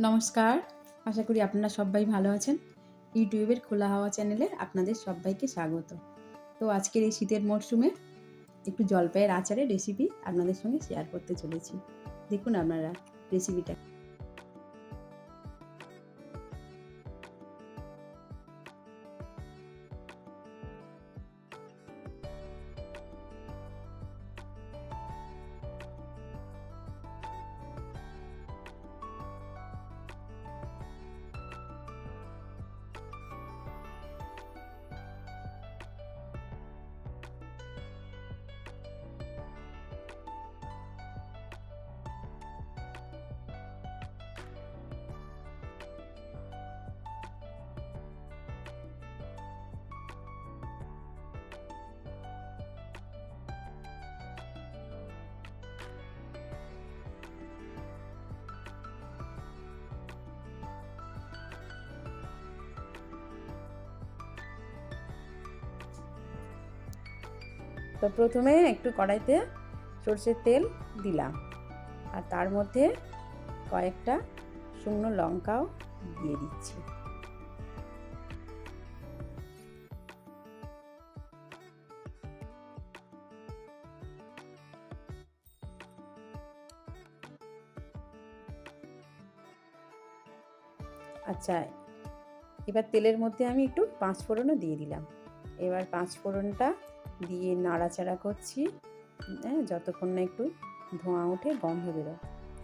নমস্কার। আশা করি আপনারা সবাই ভালো আছেন। ইউটিউবের খোলা হাওয়া চ্যানেলে আপনাদের সবাইকে স্বাগত। তো আজকের এই শীতের মরশুমে একটু জলপাইয়ের আচারের রেসিপি আপনাদের সঙ্গে শেয়ার করতে চলেছি। দেখুন আপনারা রেসিপিটা তো প্রথমে একটু কড়াইতে সর্ষের তেল দিলাম। আর তার মধ্যে কয়েকটা শুকনো লঙ্কাও দিয়ে দিচ্ছি। আচ্ছা এবার তেলের মধ্যে আমি একটু পাঁচ ফোড়নও দিয়ে দিলাম। এবার পাঁচ ফোড়নটা দিয়ে নাড়াচাড়া করছি। হ্যাঁ যতক্ষণ না একটু ধোঁয়া উঠে গন্ধ বেরোয়।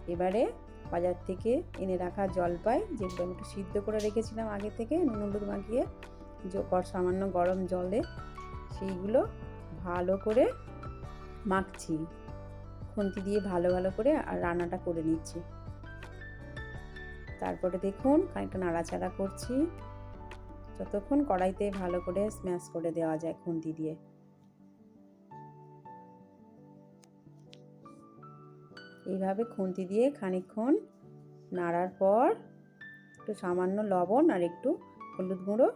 এবারে বাজার থেকে এনে রাখা জলপাই, যেগুলো আমি একটু সিদ্ধ করে রেখেছিলাম আগে থেকে, নুন হলুদ মাখিয়ে সামান্য গরম জলে, সেইগুলো ভালো করে মাখছি। খুন্তি দিয়ে ভালো ভালো করে আর রান্নাটা করে নিচ্ছি। তারপরে দেখুন, খানিকটা নাড়াচাড়া করছি। যতক্ষণ কড়াইতে ভালো করে স্ম্যাশ করে দেওয়া যায় খুন্তি দিয়ে। এইভাবে খুন্তি দিয়ে খানিকক্ষণ নাড়ার পর একটু সামান্য লবণ আর একটু হলুদ গুঁড়ো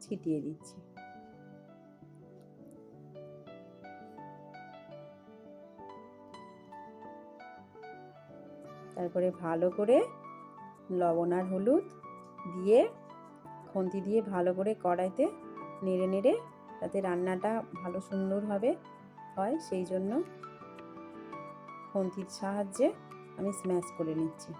ছিটিয়ে দিচ্ছি। তারপরে ভালো করে লবণ আর হলুদ দিয়ে খুন্তি দিয়ে ভালো করে কড়াইতে নেড়ে নেড়ে যাতে রান্নাটা ভালো সুন্দরভাবে হয়, সেই জন্য খুন্তির সাহায্যে আমি স্ম্যাশ করে নিচ্ছি।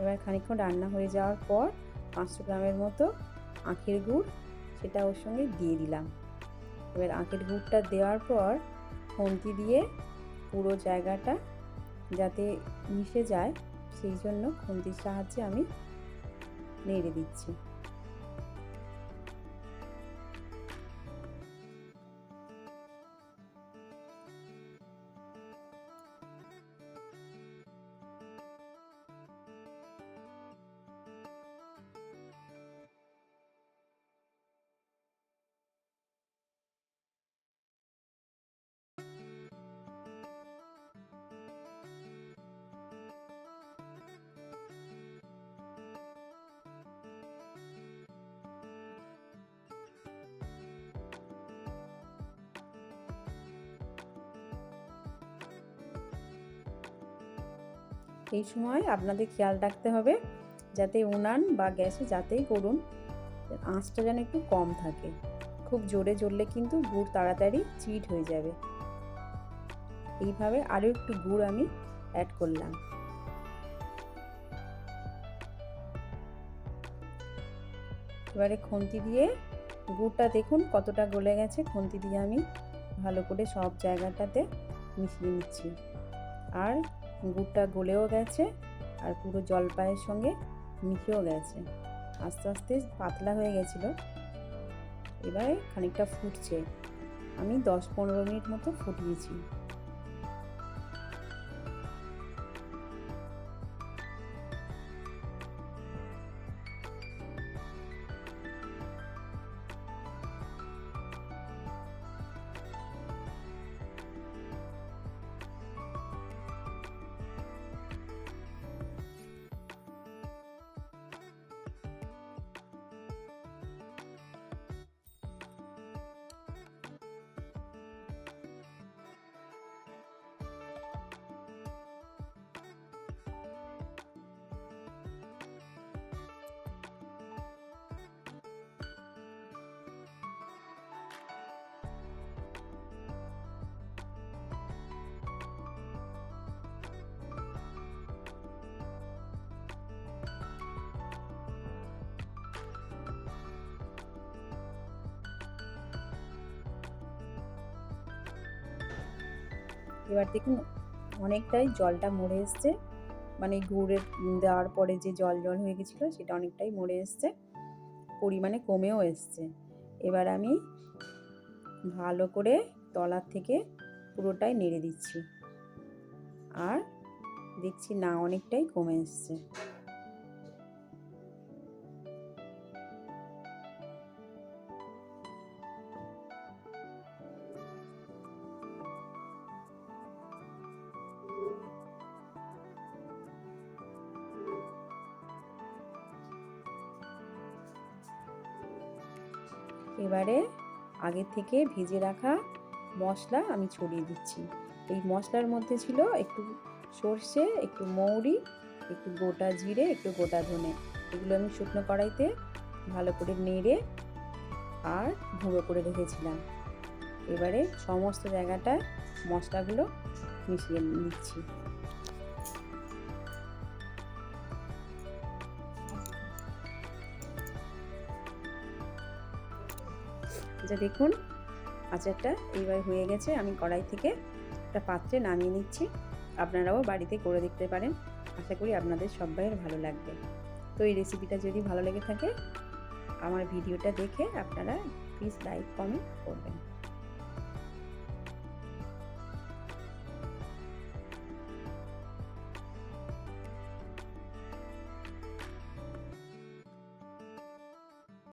এবার খানিকক্ষণ রান্না হয়ে যাওয়ার পর পাঁচশো গ্রামের মতো আখের গুড় সেটা ওর সঙ্গে দিয়ে দিলাম। এবার আখের গুড়টা দেওয়ার পর খুন্তি দিয়ে পুরো জায়গাটা যাতে মিশে যায়, সেই জন্য খুন্তির সাহায্যে আমি নেড়ে দিচ্ছি। এই সময় আপনাদের খেয়াল রাখতে হবে যাতে উনান বা গ্যাসে যাতেই করুন আঁচটা যেন একটু কম থাকে। খুব জোরে জ্বললে কিন্তু গুড় তাড়াতাড়ি চিট হয়ে যাবে। এইভাবে আরও একটু গুড় আমি অ্যাড করলাম। এবারে খুন্তি দিয়ে গুড়টা দেখুন কতটা গলে গেছে। খুন্তি দিয়ে আমি ভালো করে সব জায়গাটাতে মিশিয়ে নিচ্ছি। আর গুড়টা গলেও গেছে আর পুরো জলপাইয়ের সঙ্গে মিশেও গেছে। আস্তে আস্তে পাতলা হয়ে গেছিল। এবারে খানিকটা ফুটছে। আমি দশ পনেরো মিনিট মতো ফুটিয়েছি। এবার দেখুন অনেকটাই জলটা মরে এসছে। মানে গুড়ের দেওয়ার পরে যে জল জল হয়ে গেছিল সেটা অনেকটাই মরে এসছে। পরিমাণে কমেও এসছে। এবার আমি ভালো করে তলার থেকে পুরোটাই নেড়ে দিচ্ছি। আর দেখছি না, অনেকটাই কমে এসছে। এবারে আগে থেকে ভেজে রাখা মশলা আমি ছড়িয়ে দিচ্ছি। এই মশলার মধ্যে ছিল একটু সর্ষে, একটু মৌরি, একটু গোটা জিরে, একটু গোটা ধনে। এগুলো আমি শুকনো কড়াইতে ভালো করে নেড়ে আর গুঁড়ো করে রেখেছিলাম। এবারে সমস্ত জায়গাটায় মশলাগুলো মিশিয়ে নিচ্ছি। আচ্ছা দেখুন। আচারটা এইবার হয়ে গেছে। আমি কড়াই থেকে একটা পাত্রে নামিয়ে নিচ্ছি। আপনারাও বাড়িতে করে দেখতে পারেন। আশা করি আপনাদের সবাইয়ের ভালো লাগবে। তো এই রেসিপিটা যদি ভালো লেগে থাকে, আমার ভিডিওটা দেখে আপনারা প্লিজ লাইক কমেন্ট করবেন।